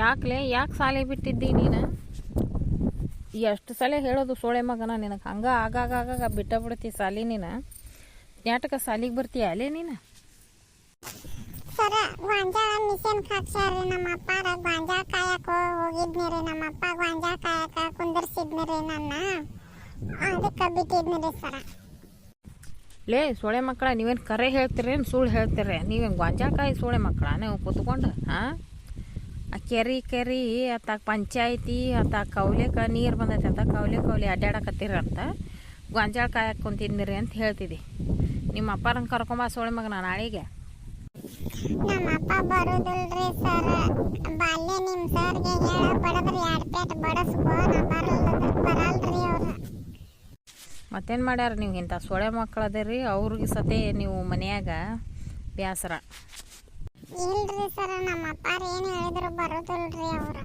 ಯಾಕ್ಲೆ ಯಾಕೆ ಸಾಲಿ ಬಿಟ್ಟಿದ್ದಿ ನೀನು? ಎಷ್ಟು ಸಲ ಹೇಳೋದು ಸೋಳೆ ಮಗನ ನಿನಗೆ? ಹಂಗೆ ಆಗಾಗ ಆಗಾಗ ಬಿಟ್ಟ ಬಿಡ್ತಿ ಸಾಲಿ ನೀನು. ಯಾಟಕ ಸಾಲಿಗೆ ಬರ್ತೀಯ ಅಲ್ಲೇ ನೀನು? ಸರ ಗೊಂಜಾಳ ಮಿಷನ್ ಹಾಕ್ಸ್ಯಾರ್ರಿ ನಮ್ಮ ಅಪ್ಪಾರ ಗೊಂಜಾಳ ಕಾಯಕ ಹೋಗಿದ್ನಿ ರೀ ನಮ್ಮ ಅಪ್ಪ ಗೊಂಜಾಳ ಕಾಯಕ ಕುಂದರ್ಸಿದ್ನಿ ರೀ ನನ್ನ. ಅದಕ್ಕೆ ಬಿಟ್ಟಿದ್ನಿ ರೀ ಸರ. ಲೇ ಸೋಳೆ ಮಕ್ಕಳ ನೀವೇನು ಕರೆ ಹೇಳ್ತೀರೇನು ಸುಳ್ಳು ಹೇಳ್ತೀರಿ ನೀವೇನು ಗೊಂಜಾಕಾಯಿ ಸೋಳೆ ಮಕ್ಕಳ ನೀವು ಕೂತ್ಕೊಂಡು ಹಾಂ? ಆ ಕೆರೆ ಕೆರೆ ಅತ್ತಾಗ ಪಂಚಾಯತಿ ಅತ್ತಾಗ ಕೌಲೆಕ ನೀರು ಬಂದೈತೆ ಅಂತ ಕೌಲೆ ಕೌಲೆ ಅಡ್ಡಾಡಕತ್ತೀರಂತ ಗೊಂಜಾಳ ಕಾಯಕ್ಕೆ ಕುಂತಿದ್ನಿರಿ ಅಂತ ಹೇಳ್ತಿದ್ದಿ ನಿಮ್ಮ ಅಪ್ಪರಂಗೆ ಕರ್ಕೊಂಬ ಸೋಳೆ ಮಗನ ನಾಳೆಗೆ. ನಮ್ಮ ಅಪ್ಪ ಬರುದಿಲ್ರಿ ಸರ್. ಬಾಲ್ಯ ನಿಮ್ ಸರ್ಗೆ ಹೇಳ ಬಡದ್ರಿ ಎರಡ್ ಪೇಟ್ ಬಡಸ್ಕೋ ನಾ ಬರಲ್ಲ ಬರಲ್ರಿ ಅವ್ರ. ಮತ್ತೇನು ಮಾಡ್ಯಾರ ನೀವು ಇಂಥ ಸೊಳೆ ಮಕ್ಕಳು ಅದೇರಿ ಅವ್ರಿಗೆ ಸತೆ ನೀವು ಮನ್ಯಾಗ ಬ್ಯಾಸರ. ಇಲ್ರಿ ಸರ್ ನಮ್ಮ ಅಪ್ಪಾರ ಏನು ಹೇಳಿದ್ರು ಬರೋದಿಲ್ರಿ ಅವ್ರು.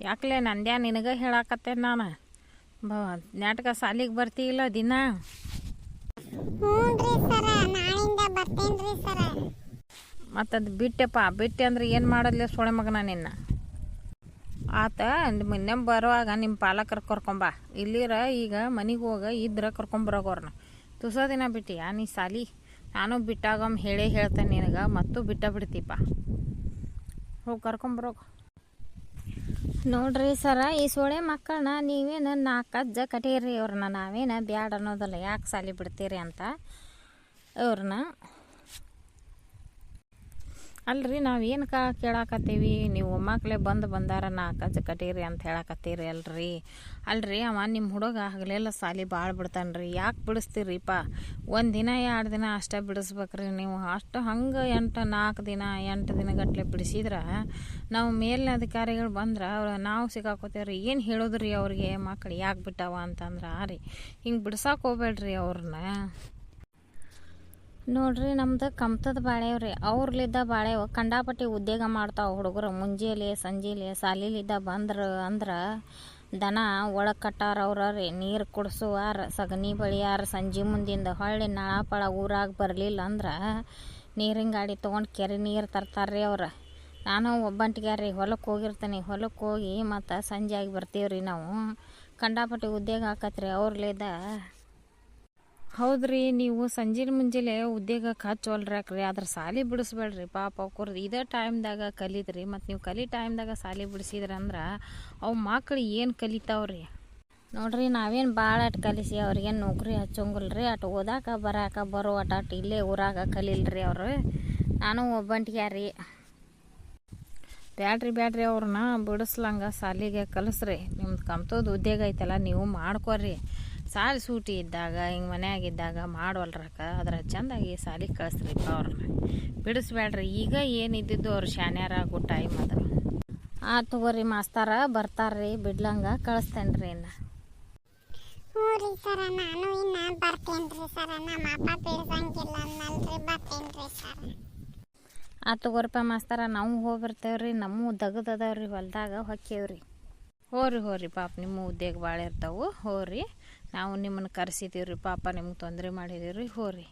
ಯಾಕಲೆ ನಂದ್ಯಾ ನಿನಗೆ ಹೇಳಾಕತ್ತೆ ನಾನು? ಬ ನಾಟಕ ಸಾಲಿಗೆ ಬರ್ತೀಯಿಲ್ಲ ದಿನ? ಹ್ಞೂನ್ರಿ ಸರ ನಾಳಿಂದ ಬರ್ತೇನ್ರಿ ಸರ. ಮತ್ತು ಅದು ಬಿಟ್ಟೆಪ್ಪ ಬಿಟ್ಟೆ ಅಂದ್ರೆ ಏನು ಮಾಡದ್ಲೆ ಸೊಳೆ ಮಗನ ನಿನ್ನ? ಆತ ಮೊನ್ನೆ ಬರುವಾಗ ನಿಮ್ಮ ಪಾಲಕರು ಕರ್ಕೊಂಬ ಇಲ್ಲಿರ ಈಗ ಮನೆಗೆ ಹೋಗ ಇದ್ರೆ ಕರ್ಕೊಂಬರೋಗವ್ರನ್ನ ತುಸ ದಿನ ಬಿಟ್ಟಿಯಾ ನೀ ಸಾಲಿ? ನಾನು ಬಿಟ್ಟಾಗಮ್ ಹೇಳೇ ಹೇಳ್ತೇನೆ ನಿನಗೆ, ಮತ್ತು ಬಿಟ್ಟ ಬಿಡ್ತೀಪ. ಹೋಗಿ ಕರ್ಕೊಂಬರೋಗ ನೋಡ್ರಿ ಸರ, ಈ ಸೋಳೆ ಮಕ್ಕಳನ್ನ ನೀವೇನು ನಾಲ್ಕು ಅಜ್ಜ ಕಟೀರಿ ಇವ್ರನ್ನ ನಾವೇನು ಬ್ಯಾಡ ಅನ್ನೋದಲ್ಲ, ಯಾಕೆ ಸಾಲಿ ಬಿಡ್ತೀರಿ ಅಂತ. ಇವ್ರನ್ನ ಅಲ್ರಿ ನಾವೇನು ಕಾ ಕೇಳಾಕತ್ತೀವಿ? ನೀವು ಮಕ್ಕಳೇ ಬಂದು ಬಂದಾರ ನಾಲ್ಕು ಕಟೀರಿ ಅಂತ ಹೇಳಾಕತ್ತೀರಿ ಅಲ್ರಿ? ಅಲ್ರಿ, ಅವ ನಿಮ್ಮ ಹುಡುಗ ಹಗಲೆಲ್ಲ ಸಾಲಿ ಭಾಳ ಬಿಡ್ತಾನ್ರಿ. ಯಾಕೆ ಬಿಡಿಸ್ತೀರಿಪ್ಪ ಒಂದು ದಿನ, ಎರಡು ದಿನ ಅಷ್ಟೇ ಬಿಡಿಸ್ಬೇಕ್ರಿ ನೀವು. ಅಷ್ಟು ಹಂಗೆ ಎಂಟು ನಾಲ್ಕು ದಿನ, ಎಂಟು ದಿನಗಟ್ಲೆ ಬಿಡಿಸಿದ್ರೆ ನಾವು ಮೇಲಿನ ಅಧಿಕಾರಿಗಳು ಬಂದ್ರೆ ಅವ್ರು ನಾವು ಸಿಗಾಕೋತೀವ್ರಿ. ಏನು ಹೇಳೋದ್ರಿ ಅವ್ರಿಗೆ? ಮಕ್ಳು ಯಾಕೆ ಬಿಟ್ಟಾವ ಅಂತಂದ್ರೆ ಆ ರೀ ಹಿಂಗೆ ಬಿಡ್ಸಕ್ಕೆ ಹೋಗ್ಬೇಡ್ರಿ ಅವ್ರನ್ನ ನೋಡ್ರಿ ನಮ್ದು ಕಮ್ತದ ಬಾಳೆವ್ರಿ ಅವ್ರಲಿದ್ದ ಬಾಳೆವು ಕಂಡಾಪಟ್ಟಿ ಉದ್ಯೋಗ ಮಾಡ್ತಾವ ಹುಡುಗರು. ಮುಂಜಾನೆ ಸಂಜೆಲಿ, ಸಾಲಿಲಿದ್ದ ಬಂದ್ರ ಅಂದ್ರೆ ದನ ಒಳಗೆ ಕಟ್ಟಾರ ರೀ ನೀರು ಕುಡಿಸುವಾರ, ಸಗಣಿ ಬಳಿಯಾರ, ಸಂಜೆ ಮುಂದಿಂದ ಹೊಳ್ಳಿ ನಳಪಳ ಊರಾಗ ಬರಲಿಲ್ಲ ಅಂದ್ರೆ ನೀರಿನ ಗಾಡಿ ತೊಗೊಂಡು ಕೆರೆ ನೀರು ತರ್ತಾರ್ರಿ ಅವ್ರು. ನಾನು ಒಬ್ಬಂಟಿಗೆ ರೀ ಹೊಲಕ್ಕೆ ಹೋಗಿರ್ತೀನಿ. ಹೊಲಕ್ಕೆ ಹೋಗಿ ಮತ್ತು ಸಂಜೆ ಆಗಿ ಬರ್ತೀವ್ರಿ ನಾವು. ಕಂಡಾಪಟ್ಟಿ ಉದ್ಯೋಗ ಹಾಕತ್ರಿ ಅವ್ರಲಿದ್ದ ಹೌದ್ರಿ, ನೀವು ಸಂಜೆ ಮುಂಜಾನೆ ಉದ್ಯೋಗಕ್ಕೆ ಹಚ್ಚೋಲ್ರಾಕ್ರಿ ಅದ್ರ ಸಾಲಿ ಬಿಡಿಸ್ಬೇಡ್ರಿ. ಪಾಪ ಅವ್ಕರ್ದು ಇದೇ ಟೈಮ್ದಾಗ ಕಲಿದ್ರಿ ಮತ್ತು ನೀವು ಕಲಿ ಟೈಮ್ದಾಗ ಸಾಲಿ ಬಿಡಿಸಿದ್ರಂದ್ರೆ ಅವು ಮಕ್ಳು ಏನು ಕಲಿತಾವ್ರಿ? ನೋಡ್ರಿ, ನಾವೇನು ಭಾಳ ಅಟ್ ಕಲಿಸಿ ಅವ್ರಿಗೇನು ನೌಕರಿ ಹಚ್ಚೋಂಗಿಲ್ರಿ. ಅಟ್ ಓದಾಕ ಬರಾಕ ಬರೋ ಅಟ ಅಟ್ ಇಲ್ಲೇ ಊರಾಗ ಕಲಿಲ್ರಿ ಅವರು. ನಾನು ಒಬ್ಬಂಟಿಗೆ ರೀ. ಬ್ಯಾಡ್ರಿ ಬ್ಯಾಡ್ರಿ ಅವ್ರನ್ನ ಬಿಡಿಸ್ಲಂಗ ಸಾಲಿಗೆ ಕಲಿಸ್ರಿ. ನಿಮ್ದು ಕಮ್ತೋದು ಉದ್ಯೋಗ ಐತಲ್ಲ, ನೀವು ಮಾಡ್ಕೊರಿ. ಸಾಲಿ ಸೂಟಿ ಇದ್ದಾಗ ಹಿಂಗೆ ಮನ್ಯಾಗಿದ್ದಾಗ ಮಾಡೋಲ್ರಕ್ಕ ಅದ್ರ ಚಂದಾಗಿ ಸಾಲಿಗೆ ಕಳಿಸ್ರಿಪ್ಪ ಅವ್ರನ್ನ ಬಿಡಿಸ್ಬೇಡ್ರಿ ಈಗ ಏನಿದ್ದಿದ್ದು ಅವ್ರು ಶಾನ್ಯಾರಾಗೋ ಟೈಮ್ ಅದ. ಆ ತಗೋರಿ ಮಾಸ್ತಾರ ಬರ್ತಾರ್ರಿ ಬಿಡ್ಲಂಗ ಕಳಿಸ್ತೇನ್ರಿ ಇನ್ನು. ಹ್ಞೂ ರೀ ಸರ ನಾನು ಇನ್ನ ಬರ್ತೇನ್ರಿ ಸರ ನಮ್ಮ ಅಪ್ಪ ಬಿಡ್ಸಂಗಿಲ್ಲ ಅನ್ನಲ್ರಿ ಬರ್ತೇನ್ರಿ ಸರ. ಆ ತಗೋರಿಪ್ಪ ಮಾಸ್ತಾರ ನಾವು ಹೋಗಿ ಬರ್ತೇವ್ರಿ ನಮ್ಮ ದಗದದವ್ರಿ ಹೊಲ್ದಾಗ ಹೊಕ್ಕೇವ್ರಿ. ಹೋರಿ ಹೋರಿ ಪಾಪ, ನಿಮ್ಮ ಉದ್ಯೋಗ ಭಾಳ ಇರ್ತಾವೆ. ಹೋರಿ. ನಾವು ನಿಮ್ಮನ್ನು ಕರೆಸಿದ್ದೀವಿ ರೀ ಪಾಪ, ನಿಮ್ಗೆ ತೊಂದರೆ ಮಾಡಿದೀವಿ ರೀ ಹೋರಿ.